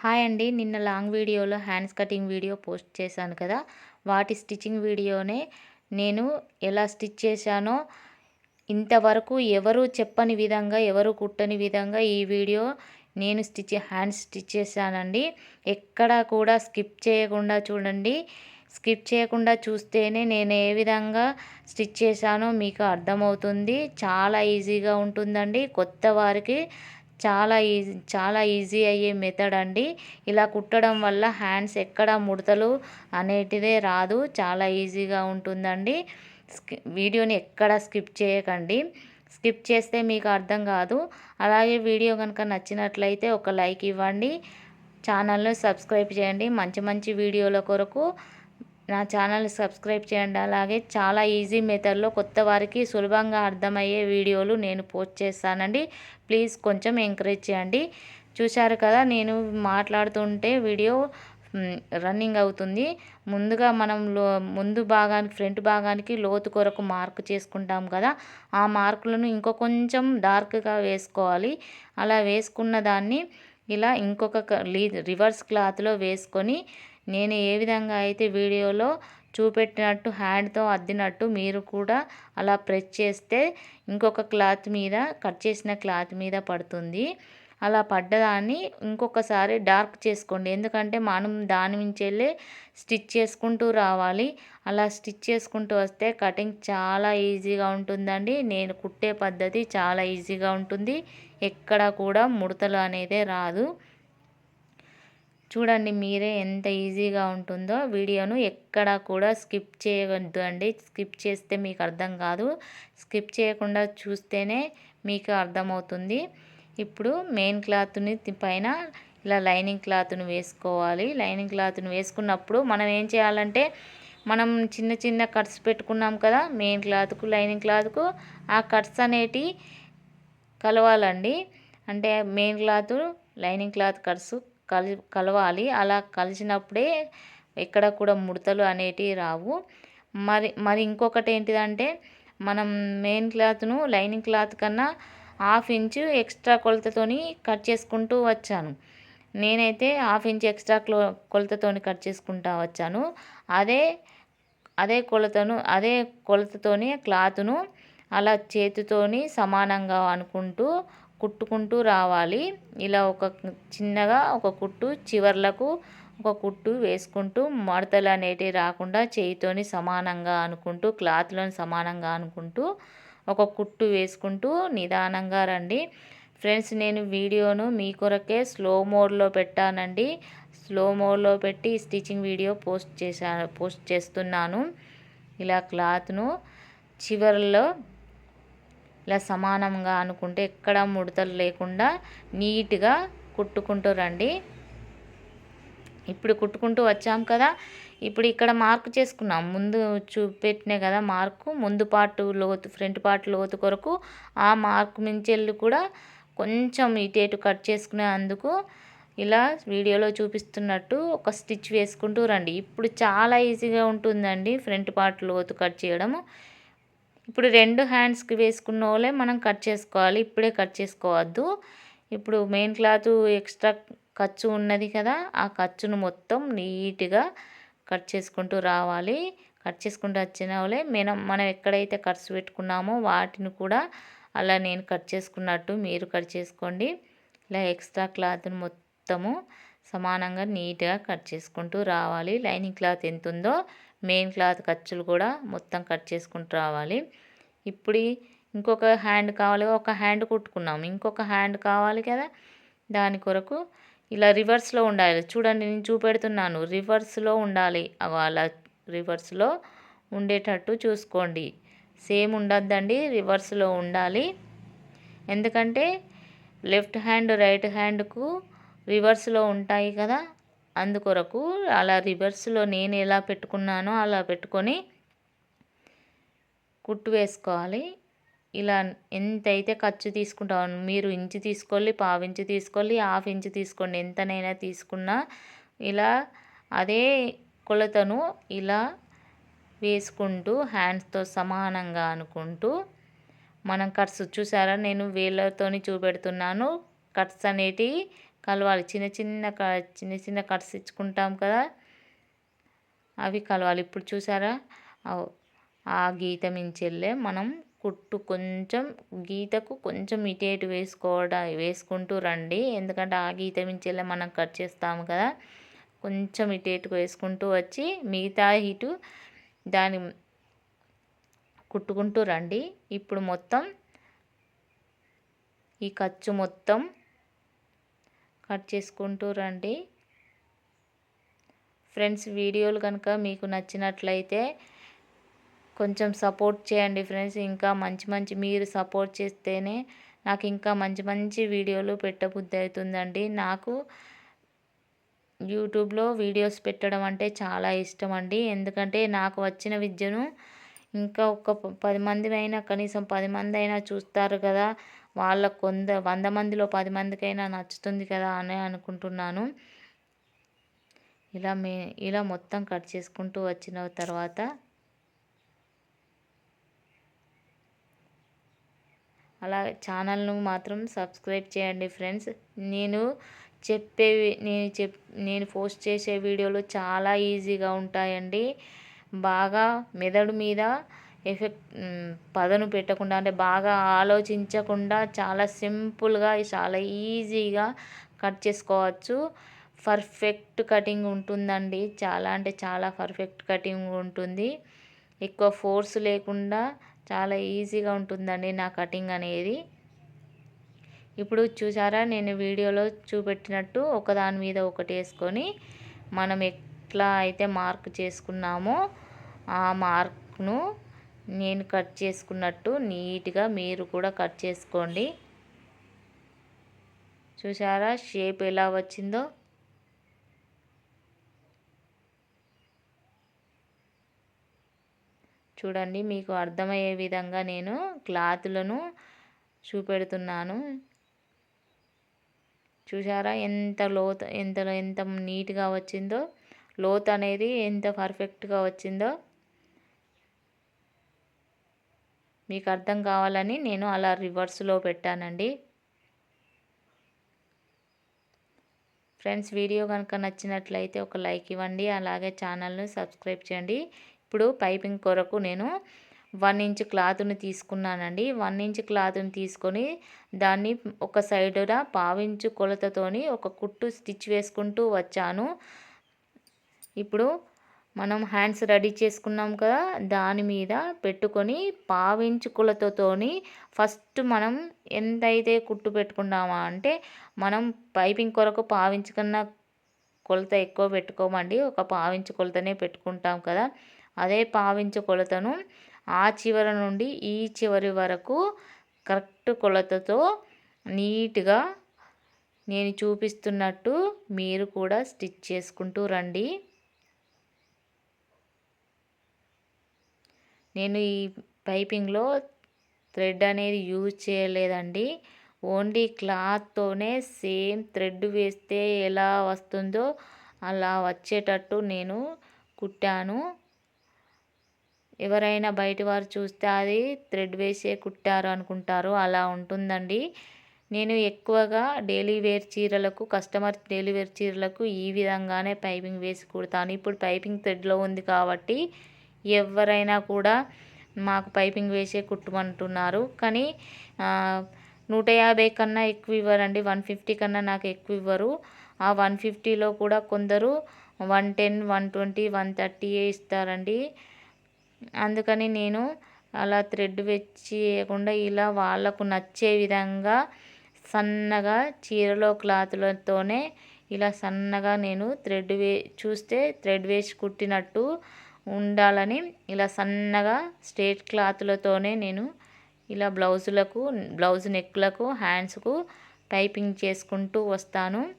Hi అండి. నిన్న long వీడియోలో హ్యాండ్స్ కటింగ్ వీడియో పోస్ట్ చేశాను కదా. వాటి స్టిచ్చింగ్ వీడియోనే నేను ఎలా స్టిచ్ చేశానో ఇంతవరకు ఎవరు చెప్పని విధంగా ఎవరు కుట్టని విధంగా ఈ వీడియో నేను స్టిచ్ హ్యాండ్స్ స్టిచ్ చేశానండి. ఎక్కడ కూడా స్కిప్ చేయకుండా చూడండి. స్కిప్ చేయకుండా చూస్తేనే నేను ఏ విధంగా స్టిచ్ చేశానో మీకు అర్థమవుతుంది. చాలా ఈజీగా ఉంటుందండి. కొత్త వారికి చాలా ఈజీ చాలా ఈజీ అయ్యే మెథడ్ అండి. ఇలా కుట్టడం వల్ల హ్యాండ్స్ ఎక్కడ ముడతలు అనేటిదే రాదు. చాలా ఈజీగా ఉంటుందండి. వీడియోని ఎక్కడ స్కిప్ చేయకండి. స్కిప్ చేస్తే మీకు అర్థం కాదు. అలాగే వీడియో కనుక నచ్చినట్లయితే ఒక లైక్ ఇవ్వండి. ఛానల్ను సబ్స్క్రైబ్ చేయండి. మంచి మంచి వీడియోల కొరకు నా ఛానల్ సబ్స్క్రైబ్ చేయండి. అలాగే చాలా ఈజీ మెథడ్లో కొత్త వారికి సులభంగా అర్థమయ్యే వీడియోలు నేను పోస్ట్ చేస్తానండి. ప్లీజ్ కొంచెం ఎంకరేజ్ చేయండి. చూశారు కదా నేను మాట్లాడుతుంటే వీడియో రన్నింగ్ అవుతుంది. ముందుగా మనం లో ముందు భాగానికి ఫ్రంట్ భాగానికి లోతు కొరకు మార్క్ చేసుకుంటాం కదా ఆ మార్కులను ఇంకో కొంచెం డార్క్గా వేసుకోవాలి. అలా వేసుకున్న దాన్ని ఇలా ఇంకొక రివర్స్ క్లాత్లో వేసుకొని నేను ఏ విధంగా అయితే వీడియోలో చూపెట్టినట్టు హ్యాండ్తో అద్దినట్టు మీరు కూడా అలా ప్రెస్ చేస్తే ఇంకొక క్లాత్ మీద కట్ చేసిన క్లాత్ మీద పడుతుంది. అలా పడ్డదాన్ని ఇంకొకసారి డార్క్ చేసుకోండి. ఎందుకంటే మనం దాని నుంచి వెళ్ళి స్టిచ్ చేసుకుంటూ రావాలి. అలా స్టిచ్ చేసుకుంటూ వస్తే కటింగ్ చాలా ఈజీగా ఉంటుందండి. నేను కుట్టే పద్ధతి చాలా ఈజీగా ఉంటుంది. ఎక్కడ కూడా ముడతలు అనేది రాదు. చూడండి మీరే ఎంత ఈజీగా ఉంటుందో వీడియోను ఎక్కడా కూడా స్కిప్ చేయవద్దు అండి స్కిప్ చేస్తే మీకు అర్థం కాదు. స్కిప్ చేయకుండా చూస్తేనే మీకు అర్థమవుతుంది. ఇప్పుడు మెయిన్ క్లాత్ని పైన ఇలా లైనింగ్ క్లాత్ను వేసుకోవాలి. లైనింగ్ క్లాత్ను వేసుకున్నప్పుడు మనం ఏం చేయాలంటే మనం చిన్న చిన్న కట్స్ పెట్టుకున్నాం కదా మెయిన్ క్లాత్కు లైనింగ్ క్లాత్కు ఆ కట్స్ అనేటి కలవాలండి. అంటే main cloth lining cloth cuts కలి కలవాలి. అలా కలిసినప్పుడే ఎక్కడ కూడా ముడతలు అనేటివి రావు. మరి మరి ఇంకొకటి ఏంటిదంటే మనం మెయిన్ క్లాత్ను లైనింగ్ క్లాత్ కన్నా హాఫ్ ఇంచు ఎక్స్ట్రా కొలతతోని కట్ చేసుకుంటూ వచ్చాను. నేనైతే హాఫ్ ఇంచ్ ఎక్స్ట్రా క్లో కొలతతోని కట్ చేసుకుంటా వచ్చాను. అదే అదే కొలతను అదే కొలతతోని క్లాత్ను అలా చేతితోని సమానంగా అనుకుంటూ కుట్టుకుంటూ రావాలి. ఇలా ఒక చిన్నగా ఒక కుట్టు చివర్లకు ఒక కుట్టు వేసుకుంటూ మడతలు అనేటివి రాకుండా చేయితోని సమానంగా అనుకుంటూ క్లాత్లోని సమానంగా అనుకుంటూ ఒక కుట్టు వేసుకుంటూ నిదానంగా రండి. ఫ్రెండ్స్ నేను వీడియోను మీ కొరకే స్లో మోడ్లో పెట్టానండి. స్లో మోడ్లో పెట్టి స్టిచ్చింగ్ వీడియో పోస్ట్ చేశాను పోస్ట్ చేస్తున్నాను. ఇలా క్లాత్ను చివరిలో ఇలా సమానంగా అనుకుంటే ఎక్కడ ముడతలు లేకుండా నీట్గా కుట్టుకుంటూ రండి. ఇప్పుడు కుట్టుకుంటూ వచ్చాం కదా. ఇప్పుడు ఇక్కడ మార్క్ చేసుకున్నాం. ముందు చూపెట్టినే కదా మార్కు. ముందు పార్ట్ లోతు ఫ్రంట్ పార్ట్ లోతు కొరకు ఆ మార్క్ మించెళ్ళు కూడా కొంచెం ఇటేటు కట్ చేసుకునే అందుకు ఇలా వీడియోలో చూపిస్తున్నట్టు ఒక స్టిచ్ వేసుకుంటూ రండి. ఇప్పుడు చాలా ఈజీగా ఉంటుందండి ఫ్రంట్ పార్ట్ లోతు కట్ చేయడము. ఇప్పుడు రెండు హ్యాండ్స్కి వేసుకున్న వాళ్ళే మనం కట్ చేసుకోవాలి. ఇప్పుడే కట్ చేసుకోవద్దు. ఇప్పుడు మెయిన్ క్లాత్ ఎక్స్ట్రా ఖర్చు ఉన్నది కదా ఆ ఖర్చును మొత్తం నీట్గా కట్ చేసుకుంటూ రావాలి. కట్ చేసుకుంటూ వచ్చిన వాళ్ళే మనం మనం ఎక్కడైతే ఖర్చు పెట్టుకున్నామో వాటిని కూడా అలా నేను కట్ చేసుకున్నట్టు మీరు కట్ చేసుకోండి. ఇలా ఎక్స్ట్రా క్లాత్ని మొత్తము సమానంగా నీట్గా కట్ చేసుకుంటూ రావాలి. లైనింగ్ క్లాత్ ఎంత ఉందో మెయిన్ క్లాత్ ఖర్చులు కూడా మొత్తం కట్ చేసుకుంటూ రావాలి. ఇప్పుడు ఇంకొక హ్యాండ్ కావాలి ఒక హ్యాండ్ కుట్టుకున్నాం ఇంకొక హ్యాండ్ కావాలి కదా దాని కొరకు ఇలా రివర్స్లో ఉండాలి. చూడండి నేను చూపెడుతున్నాను. రివర్స్లో ఉండాలి. అలా రివర్స్లో ఉండేటట్టు చూసుకోండి. సేమ్ ఉండద్దండి రివర్స్లో ఉండాలి. ఎందుకంటే లెఫ్ట్ హ్యాండ్ రైట్ హ్యాండ్కు రివర్స్లో ఉంటాయి కదా అందుకొరకు అలా రివర్స్లో నేను ఎలా పెట్టుకున్నానో అలా పెట్టుకొని కుట్టు వేసుకోవాలి. ఇలా ఎంతైతే ఖర్చు తీసుకుంటామో మీరు ఇంచు తీసుకోవాలి పావు ఇంచు తీసుకోవాలి హాఫ్ ఇంచు తీసుకోండి ఎంతనైనా తీసుకున్నా ఇలా అదే కొలతను ఇలా వేసుకుంటూ హ్యాండ్స్తో సమానంగా అనుకుంటూ మనం కట్స్ చూసారా? నేను వేళ్ళతోని చూపెడుతున్నాను. కట్స్ అనేటివి కలవాలి. చిన్న చిన్న చిన్న చిన్న కట్స్ ఇచ్చుకుంటాం కదా? అవి కలవాలి. ఇప్పుడు చూసారా? ఆ గీత మించెల్లే మనం కుట్టు కొంచెం గీతకు కొంచెం ఇటేటు వేసుకోవడం వేసుకుంటూ రండి. ఎందుకంటే ఆ గీత మించెల్లే మనం కట్ చేస్తాము కదా? కొంచెం ఇటేటుకు వేసుకుంటూ వచ్చి మిగతా ఇటు దాని కుట్టుకుంటూ రండి. ఇప్పుడు మొత్తం ఈ ఖర్చు మొత్తం కట్ చేసుకుంటూ రండి. ఫ్రెండ్స్ వీడియోలు కనుక మీకు నచ్చినట్లయితే కొంచెం సపోర్ట్ చేయండి ఫ్రెండ్స్. ఇంకా మంచి మంచి మీరు సపోర్ట్ చేస్తేనే నాకు ఇంకా మంచి మంచి వీడియోలు పెట్టబుద్ధి అవుతుందండి. నాకు యూట్యూబ్లో వీడియోస్ పెట్టడం అంటే చాలా ఇష్టం అండి. ఎందుకంటే నాకు వచ్చిన విద్యను ఇంకా ఒక పది మంది అయినా కనీసం పది మంది అయినా చూస్తారు కదా. వాళ్ళ కొంద వంద మందిలో పది మందికైనా నచ్చుతుంది కదా అని అనుకుంటున్నాను. ఇలా మే ఇలా మొత్తం కట్ చేసుకుంటూ వచ్చిన తర్వాత అలా ఛానల్ను మాత్రం సబ్స్క్రైబ్ చేయండి ఫ్రెండ్స్. నేను చెప్పేవి నేను చెప్ నేను పోస్ట్ చేసే వీడియోలు చాలా ఈజీగా ఉంటాయండి. బాగా మెదడు మీద ఎఫెక్ట్ పదను పెట్టకుండా అంటే బాగా ఆలోచించకుండా చాలా సింపుల్గా చాలా ఈజీగా కట్ చేసుకోవచ్చు. పర్ఫెక్ట్ కటింగ్ ఉంటుందండి. చాలా అంటే చాలా పర్ఫెక్ట్ కటింగ్ ఉంటుంది. ఎక్కువ ఫోర్స్ లేకుండా చాలా ఈజీగా ఉంటుందండి నా కటింగ్ అనేది. ఇప్పుడు చూసారా నేను వీడియోలో చూపెట్టినట్టు ఒకదాని మీద ఒకటి వేసుకొని మనం ఎట్లా అయితే మార్క్ చేసుకున్నామో ఆ మార్క్ను నేను కట్ చేసుకున్నట్టు నీట్గా మీరు కూడా కట్ చేసుకోండి. చూసారా షేప్ ఎలా వచ్చిందో? చూడండి మీకు అర్థమయ్యే విధంగా నేను క్లాతులను చూపెడుతున్నాను. చూసారా ఎంత లోతు ఎంత ఎంత నీట్గా వచ్చిందో? లోత్ అనేది ఎంత పర్ఫెక్ట్గా వచ్చిందో మీకు అర్థం కావాలని నేను అలా రివర్స్లో పెట్టానండి. ఫ్రెండ్స్ వీడియో కనుక నచ్చినట్లయితే ఒక లైక్ ఇవ్వండి అలాగే ఛానల్ను సబ్స్క్రైబ్ చేయండి. ఇప్పుడు పైపింగ్ కొరకు నేను వన్ ఇంచ్ క్లాత్ని తీసుకున్నానండి. వన్ ఇంచ్ క్లాత్ని తీసుకొని దాన్ని ఒక సైడున పావించు కొలతతోని ఒక కుట్టు స్టిచ్ వేసుకుంటూ వచ్చాను. ఇప్పుడు మనం హ్యాండ్స్ రెడీ చేసుకున్నాం కదా దాని మీద పెట్టుకొని పావించు కొలతతోని ఫస్ట్ మనం ఎంతైతే కుట్టు పెట్టుకున్నామా అంటే మనం పైపింగ్ కొరకు పావించు కన్నా కొలత ఎక్కువ పెట్టుకోమండి. ఒక పావించు కొలతనే పెట్టుకుంటాం కదా. అదే పావించు కొలతను ఆ చివరి నుండి ఈ చివరి వరకు కరెక్ట్ కొలతతో నీట్గా నేను చూపిస్తున్నట్టు మీరు కూడా స్టిచ్ చేసుకుంటూ రండి. నేను ఈ పైపింగ్లో థ్రెడ్ అనేది యూజ్ చేయలేదండి. ఓన్లీ క్లాత్తోనే సేమ్ థ్రెడ్ వేస్తే ఎలా వస్తుందో అలా వచ్చేటట్టు నేను కుట్టాను. ఎవరైనా బయట వారు చూస్తే అది థ్రెడ్ వేసే కుట్టారు అనుకుంటారు అలా ఉంటుందండి. నేను ఎక్కువగా డైలీ వేర్ చీరలకు కస్టమర్ డైలీ వేర్ చీరలకు ఈ విధంగానే పైపింగ్ వేసి కుడతాను. ఇప్పుడు పైపింగ్ థ్రెడ్లో ఉంది కాబట్టి ఎవరైనా కూడా మాకు పైపింగ్ వేసే కుట్టమంటున్నారు కానీ నూట యాభై కన్నా ఎక్కువ ఇవ్వరండి. వన్ ఫిఫ్టీ కన్నా నాకు ఎక్కువ ఇవ్వరు. ఆ వన్ ఫిఫ్టీలో కూడా కొందరు one ten one twenty one థర్టీయే ఇస్తారండి. అందుకని నేను అలా థ్రెడ్ వేయకుండా ఇలా వాళ్ళకు నచ్చే విధంగా సన్నగా చీరలో క్లాతులతోనే ఇలా సన్నగా నేను థ్రెడ్ వే చూస్తే థ్రెడ్ వేసి కుట్టినట్టు ఉండాలని ఇలా సన్నగా స్ట్రేట్ క్లాత్లతోనే నేను ఇలా బ్లౌజులకు బ్లౌజ్ నెక్లకు హ్యాండ్స్కు టైపింగ్ చేసుకుంటూ వస్తాను.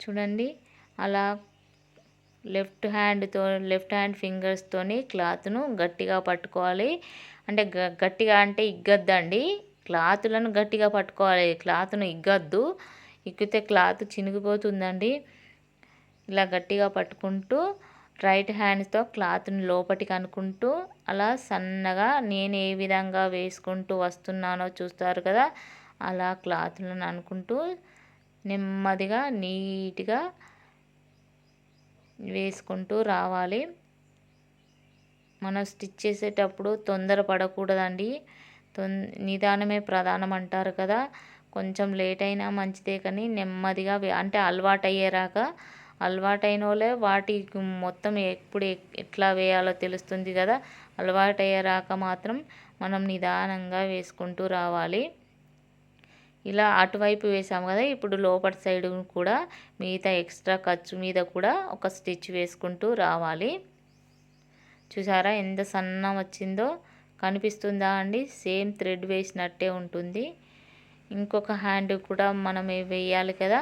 చూడండి అలా లెఫ్ట్ హ్యాండ్తో లెఫ్ట్ హ్యాండ్ ఫింగర్స్తోని క్లాత్ను గట్టిగా పట్టుకోవాలి. అంటే గట్టిగా అంటే ఇగ్గద్దండి. క్లాతులను గట్టిగా పట్టుకోవాలి. క్లాత్ను ఇగ్గద్దు. ఇక్కితే క్లాత్ చినిగిపోతుందండి. ఇలా గట్టిగా పట్టుకుంటూ రైట్ హ్యాండ్తో క్లాత్ని లోపటికి అనుకుంటూ అలా సన్నగా నేను ఏ విధంగా వేసుకుంటూ వస్తున్నానో చూస్తారు కదా అలా క్లాత్లను అనుకుంటూ నెమ్మదిగా నీట్గా వేసుకుంటూ రావాలి. మనం స్టిచ్ చేసేటప్పుడు తొందర పడకూడదండి తొం నిదానమే ప్రధానం అంటారు కదా కొంచెం లేట్ అయినా మంచిదే కానీ నెమ్మదిగా అంటే అలవాటు అయ్యేరాక అలవాటైన వాళ్ళే వాటి మొత్తం ఎప్పుడు ఎట్లా వేయాలో తెలుస్తుంది కదా అలవాటు మాత్రం మనం నిదానంగా వేసుకుంటూ రావాలి. ఇలా అటువైపు వేసాము కదా ఇప్పుడు లోపటి సైడ్ కూడా మిగతా ఎక్స్ట్రా ఖర్చు మీద కూడా ఒక స్టిచ్ వేసుకుంటూ రావాలి. చూసారా ఎంత సన్నం వచ్చిందో కనిపిస్తుందా అండి? సేమ్ థ్రెడ్ వేసినట్టే ఉంటుంది. ఇంకొక హ్యాండ్ కూడా మనం వేయాలి కదా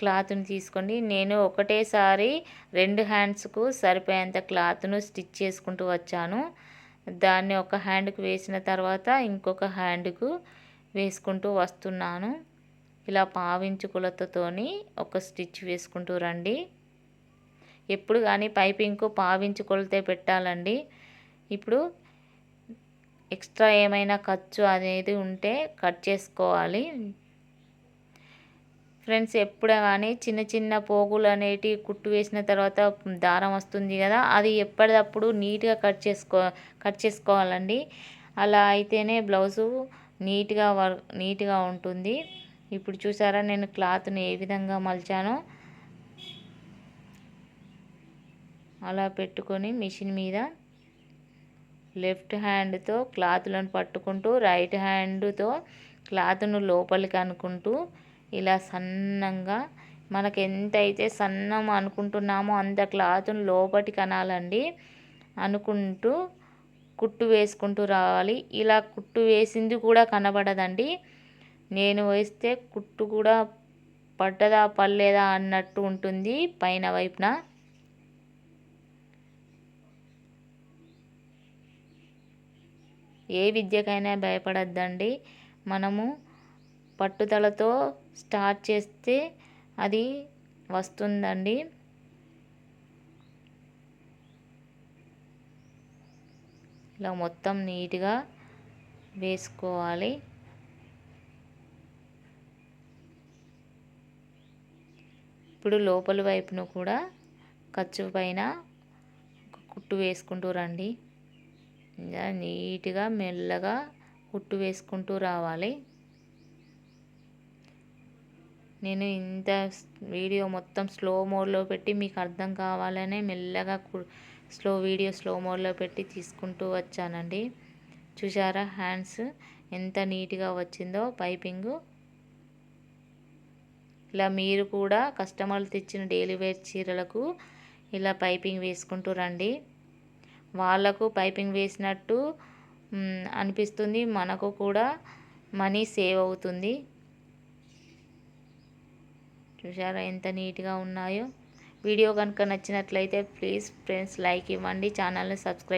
క్లాత్ని తీసుకోండి. నేను ఒకటేసారి రెండు హ్యాండ్స్కు సరిపోయేంత క్లాత్ను స్టిచ్ చేసుకుంటూ వచ్చాను. దాన్ని ఒక హ్యాండ్కు వేసిన తర్వాత ఇంకొక హ్యాండ్కు వేసుకుంటూ వస్తున్నాను. ఇలా పావించు కొలతతోని ఒక స్టిచ్ వేసుకుంటూ రండి. ఎప్పుడు కానీ పైపింగ్కు పావించు కొలతే పెట్టాలండి. ఇప్పుడు ఎక్స్ట్రా ఏమైనా ఖర్చు అనేది ఉంటే కట్ చేసుకోవాలి. ఫ్రెండ్స్ ఎప్పుడే కానీ చిన్న చిన్న పోగులు అనేటివి కుట్టు వేసిన తర్వాత దారం వస్తుంది కదా అది ఎప్పటికప్పుడు నీట్గా కట్ చేసుకో కట్ చేసుకోవాలండి. అలా అయితేనే బ్లౌజు నీట్గా వర్ నీట్గా ఉంటుంది. ఇప్పుడు చూసారా నేను క్లాత్ని ఏ విధంగా మలిచానో. అలా పెట్టుకొని మిషన్ మీద లెఫ్ట్ హ్యాండ్తో క్లాత్లను పట్టుకుంటూ రైట్ హ్యాండ్తో క్లాత్ను లోపలికి అనుకుంటూ ఇలా సన్నంగా మనకు ఎంతైతే సన్నం అనుకుంటున్నామో అంత క్లాత్ను లోపటి కనాలండి. అనుకుంటూ కుట్టు వేసుకుంటూ రావాలి. ఇలా కుట్టు వేసింది కూడా కనబడదండి. నేను వేస్తే కుట్టు కూడా పడ్డదా పడలేదా అన్నట్టు ఉంటుంది పైన వైపున. ఏ విద్యకైనా భయపడద్దండి. మనము పట్టుదలతో స్టార్ట్ చేస్తే అది వస్తుందండి. ఇలా మొత్తం నీట్గా వేసుకోవాలి. ఇప్పుడు లోపల వైపును కూడా ఖర్చు పైన కుట్టు వేసుకుంటూ రండి. నీట్గా మెల్లగా కుట్టు వేసుకుంటూ రావాలి. నేను ఇంత వీడియో మొత్తం స్లో మోడ్లో పెట్టి మీకు అర్థం కావాలనే మెల్లగా స్లో వీడియో స్లో మోడ్లో పెట్టి తీసుకుంటూ వచ్చానండి. చూసారా హ్యాండ్స్ ఎంత నీట్గా వచ్చిందో పైపింగు. ఇలా మీరు కూడా కస్టమర్లు తెచ్చిన డైలీ వేర్ చీరలకు ఇలా పైపింగ్ వేసుకుంటూ రండి. వాళ్ళకు పైపింగ్ వేసినట్టు అనిపిస్తుంది. మనకు కూడా మనీ సేవ్ అవుతుంది. చూసారా ఎంత నీట్గా ఉన్నాయో. వీడియో కనుక నచ్చినట్లయితే ప్లీజ్ ఫ్రెండ్స్ లైక్ ఇవ్వండి. ఛానల్ని సబ్స్క్రైబ్